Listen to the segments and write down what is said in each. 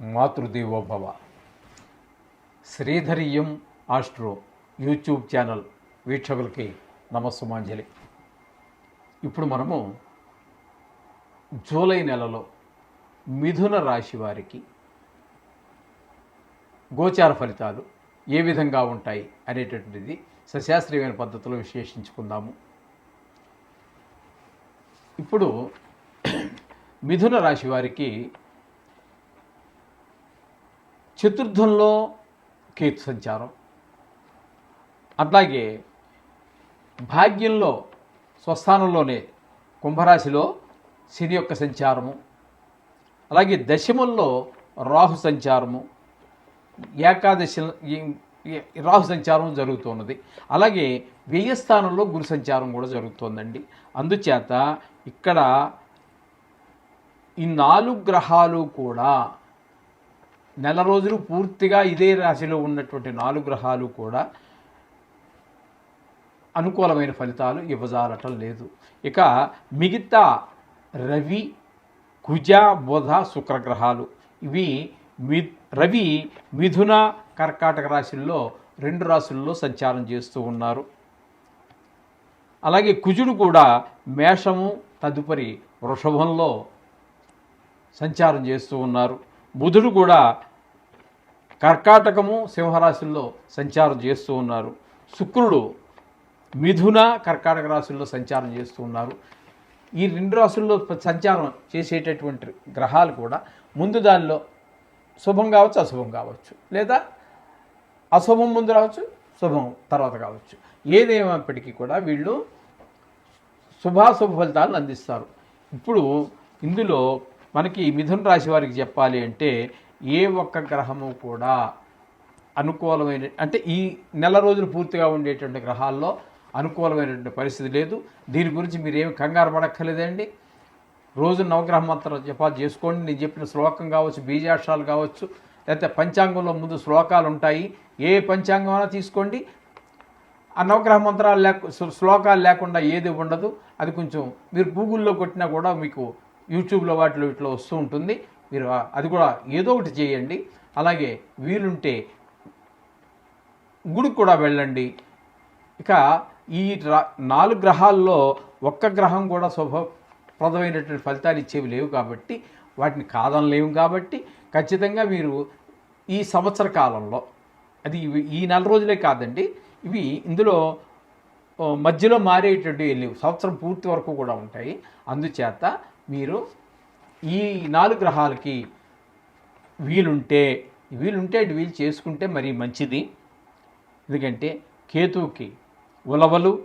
Matrudevobhava. శ్రీధరియం astro YouTube channel వీక్షకులకి నమస్సుమాంజలి. ఇప్పుడు మనము జూలై నెలలో మిథున రాశి వారికి గోచార ఫలితాలు ఏ విధంగా ఉంటాయి అనేటటువంటిది సశాస్త్రీయమైన పద్ధతిలో విశ్లేషించుకుందాము. ఇప్పుడు మిథున రాశి వారికి చతుర్థంలో కేతు సంచారం అట్లాగే భాగ్యంలో స్వస్థానంలోనే కుంభరాశిలో శని యొక్క సంచారము. అలాగే దశమంలో రాహు సంచారము. ఏకాదశి రాహు సంచారం జరుగుతున్నది. అలాగే వ్యయస్థానంలో గురు సంచారం కూడా జరుగుతోందండి. అందుచేత ఇక్కడ ఈ నాలుగు గ్రహాలు కూడా నెల రోజులు పూర్తిగా ఇదే రాశిలో ఉన్నటువంటి నాలుగు గ్రహాలు కూడా అనుకూలమైన ఫలితాలు ఇవ్వజాలటం లేదు. ఇక మిగతా రవి కుజ బుధ శుక్ర గ్రహాలు ఇవి మి రవి మిథున కర్కాటక రాశుల్లో రెండు రాశుల్లో సంచారం చేస్తూ ఉన్నారు. అలాగే కుజుడు కూడా మేషము తదుపరి వృషభంలో సంచారం చేస్తూ ఉన్నారు. బుధుడు కూడా కర్కాటకము సింహరాశుల్లో సంచారం చేస్తూ ఉన్నారు. శుక్రుడు మిథున కర్కాటక రాశుల్లో సంచారం చేస్తూ ఉన్నారు. ఈ రెండు రాశుల్లో సంచారం చేసేటటువంటి గ్రహాలు కూడా ముందు దానిలో శుభం కావచ్చు అశుభం కావచ్చు. లేదా అశుభం ముందు రావచ్చు శుభం తర్వాత కావచ్చు. ఏదేమైనప్పటికీ కూడా వీళ్ళు శుభాశుభ ఫలితాలను అందిస్తారు. ఇప్పుడు ఇందులో మనకి మిథున రాశి వారికి చెప్పాలి అంటే ఏ ఒక్క గ్రహము కూడా అనుకూలమైన అంటే ఈ నెల రోజులు పూర్తిగా ఉండేటువంటి గ్రహాల్లో అనుకూలమైనటువంటి పరిస్థితి లేదు. దీని గురించి మీరు ఏమి కంగారు పడక్కర్లేదండి. రోజు నవగ్రహ మంత్రం జపాలు చేసుకోండి. నేను చెప్పిన శ్లోకం కావచ్చు బీజాక్షరాలు కావచ్చు లేకపోతే పంచాంగంలో ముందు శ్లోకాలు ఉంటాయి. ఏ పంచాంగం అయినా తీసుకోండి. ఆ నవగ్రహ మంత్రాలు లేక శ్లోకాలు లేకుండా ఏది ఉండదు. అది కొంచెం మీరు గూగుల్లో కొట్టినా కూడా మీకు యూట్యూబ్లో వాటిలో ఇట్లా వస్తూ ఉంటుంది. మీరు అది కూడా ఏదో ఒకటి చేయండి. అలాగే వీలుంటే గుడికి కూడా వెళ్ళండి. ఇక ఈ నాలుగు గ్రహాల్లో ఒక్క గ్రహం కూడా శుభప్రదమైనటువంటి ఫలితాలు ఇచ్చేవి లేవు కాబట్టి వాటిని కాదనలేవు కాబట్టి ఖచ్చితంగా మీరు ఈ సంవత్సర కాలంలో అది ఈ నెల రోజులే కాదండి ఇవి ఇందులో మధ్యలో మారేటువంటి లేవు. సంవత్సరం పూర్తి వరకు కూడా ఉంటాయి. అందుచేత మీరు ఈ నాలుగు గ్రహాలకి వీలుంటే వీలుంటే వీలు చేసుకుంటే మరీ మంచిది. ఎందుకంటే కేతువుకి ఉలవలు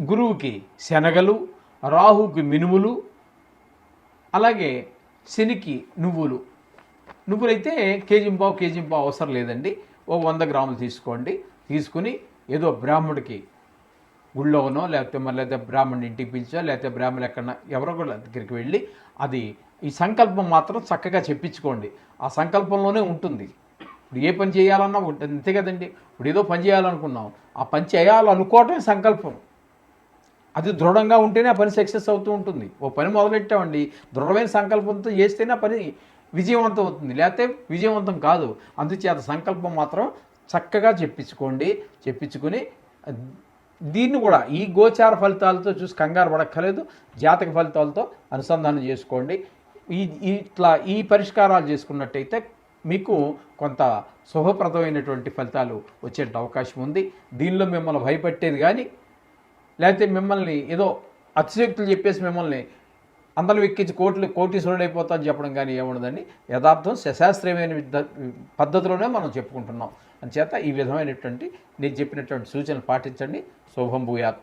గురువుకి శనగలు రాహుకి మినుములు అలాగే శనికి నువ్వులు. నువ్వులైతే కేజీ పావు కేజీ పావు అవసరం లేదండి. ఓ వంద గ్రాములు తీసుకోండి. తీసుకుని ఏదో బ్రాహ్మడికి గుళ్ళోనో లేకపోతే మళ్ళీ లేకపోతే బ్రాహ్మణ్ ఇంటికి పిలిచో లేకపోతే బ్రాహ్మణులు ఎక్కడ ఎవరో కూడా దగ్గరికి వెళ్ళి అది ఈ సంకల్పం మాత్రం చక్కగా చెప్పించుకోండి. ఆ సంకల్పంలోనే ఉంటుంది. ఇప్పుడు ఏ పని చేయాలన్నా ఉంటుంది అంతే కదండి. ఇప్పుడు ఏదో పని చేయాలనుకున్నాం. ఆ పని చేయాలనుకోవటమే సంకల్పం. అది దృఢంగా ఉంటేనే ఆ పని సక్సెస్ అవుతూ ఉంటుంది. ఓ పని మొదలెట్టామండి. దృఢమైన సంకల్పంతో చేస్తేనే ఆ పని విజయవంతం అవుతుంది. లేకపోతే విజయవంతం కాదు. అందుచేత సంకల్పం మాత్రం చక్కగా చెప్పించుకోండి. చెప్పించుకొని దీన్ని కూడా ఈ గోచార ఫలితాలతో చూసి కంగారు పడక్కర్లేదు. జాతక ఫలితాలతో అనుసంధానం చేసుకోండి. ఈ ఈ ఇట్లా ఈ పరిష్కారాలు చేసుకున్నట్టయితే మీకు కొంత శుభప్రదమైనటువంటి ఫలితాలు వచ్చే అవకాశం ఉంది. దీనిలో మిమ్మల్ని భయపెట్టేది కానీ లేకపోతే మిమ్మల్ని ఏదో అతిశక్తులు చెప్పేసి మిమ్మల్ని అందరూ ఎక్కించి కోట్లు కోటీశ్వరుడు అయిపోతా అని చెప్పడం కానీ ఏముండదండి. యథార్థం సశాస్త్రీయమైన పద్ధతిలోనే మనం చెప్పుకుంటున్నాం. అంచేత ఈ విధమైనటువంటి నేను చెప్పినటువంటి సూచనలు పాటించండి. శుభం భూయాత్.